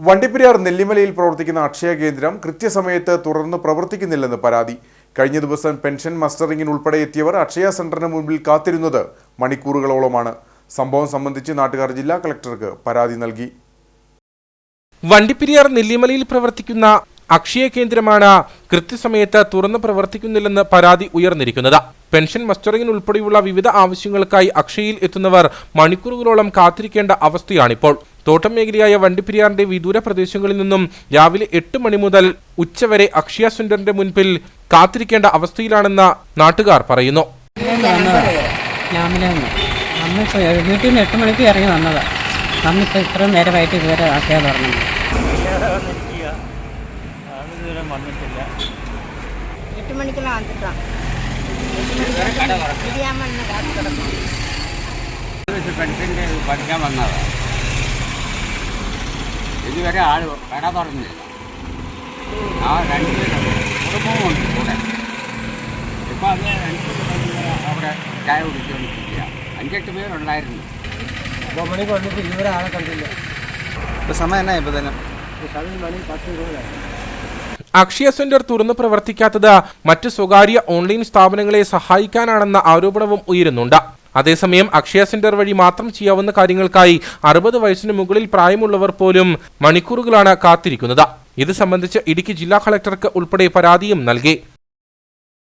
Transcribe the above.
വണ്ടിപ്പെരിയാർ നെല്ലിമലയിൽ പ്രവർത്തിക്കുന്ന അക്ഷയ കേന്ദ്രം കൃത്യസമയത്ത് തുറന്ന് പ്രവർത്തിക്കുന്നില്ലെന്ന് പരാതി. കഴിഞ്ഞ ദിവസം പെൻഷൻ മസ്റ്ററിംഗിന് ഉൾപ്പെടെ എത്തിയവർ അക്ഷയ സെന്ററിന് മുമ്പിൽ കാത്തിരുന്നത് മണിക്കൂറുകളോളമാണ്. സംഭവം സംബന്ധിച്ച് നാട്ടുകാർ ജില്ലാ കളക്ടർക്ക് പരാതി നൽകി. വണ്ടിപ്പെരിയാർ നെല്ലിമലയിൽ പ്രവർത്തിക്കുന്ന അക്ഷയ കേന്ദ്രമാണ് കൃത്യസമയത്ത് തുറന്നു പ്രവർത്തിക്കുന്നില്ലെന്ന് പരാതി ഉയർന്നിരിക്കുന്നത്. പെൻഷൻ മസ്റ്ററിംഗിന് ഉൾപ്പെടെയുള്ള വിവിധ ആവശ്യങ്ങൾക്കായി അക്ഷയയിൽ എത്തുന്നവർ മണിക്കൂറുകളോളം കാത്തിരിക്കേണ്ട അവസ്ഥയാണിപ്പോൾ. തോട്ടം മേഖലയായ വണ്ടിപ്പെരിയാറിന്റെ വിദൂര പ്രദേശങ്ങളിൽ നിന്നും രാവിലെ എട്ട് മണി മുതൽ ഉച്ചവരെ അക്ഷയ സെന്ററിന്റെ മുൻപിൽ കാത്തിരിക്കേണ്ട അവസ്ഥയിലാണെന്ന നാട്ടുകാർ പറയുന്നു. വീട്ടിൽ എട്ട് മണിക്ക് ഇറങ്ങി വന്നതാ. നേരമായിട്ട് പഠിക്കാൻ വന്നതാണ് ഇതുവരെ ആൾ കട തുറന്നില്ല. ആ രണ്ട് കുടുംബവുമുണ്ട് കൂടെ ഇപ്പം അത് രണ്ട് അവിടെ ചായ കുടിച്ചുകൊണ്ടിരിക്കുക അഞ്ചെട്ട് പേരുണ്ടായിരുന്നു. ഇപ്പൊ സമയം എന്നാ ഇപ്പം തന്നെ? അക്ഷയ സെന്റർ തുറന്നു പ്രവർത്തിക്കാത്തത് മറ്റ് സ്വകാര്യ ഓൺലൈൻ സ്ഥാപനങ്ങളെ സഹായിക്കാനാണെന്ന ആരോപണവും ഉയരുന്നുണ്ട്. അതേസമയം അക്ഷയ സെന്റർ വഴി മാത്രം ചെയ്യാവുന്ന കാര്യങ്ങൾക്കായി അറുപത് വയസ്സിന് മുകളിൽ പ്രായമുള്ളവർ പോലും മണിക്കൂറുകളാണ് കാത്തിരിക്കുന്നത്. ഇത് സംബന്ധിച്ച് ഇടുക്കി ജില്ലാ കളക്ടർക്ക് ഉൾപ്പെടെ പരാതിയും നൽകി.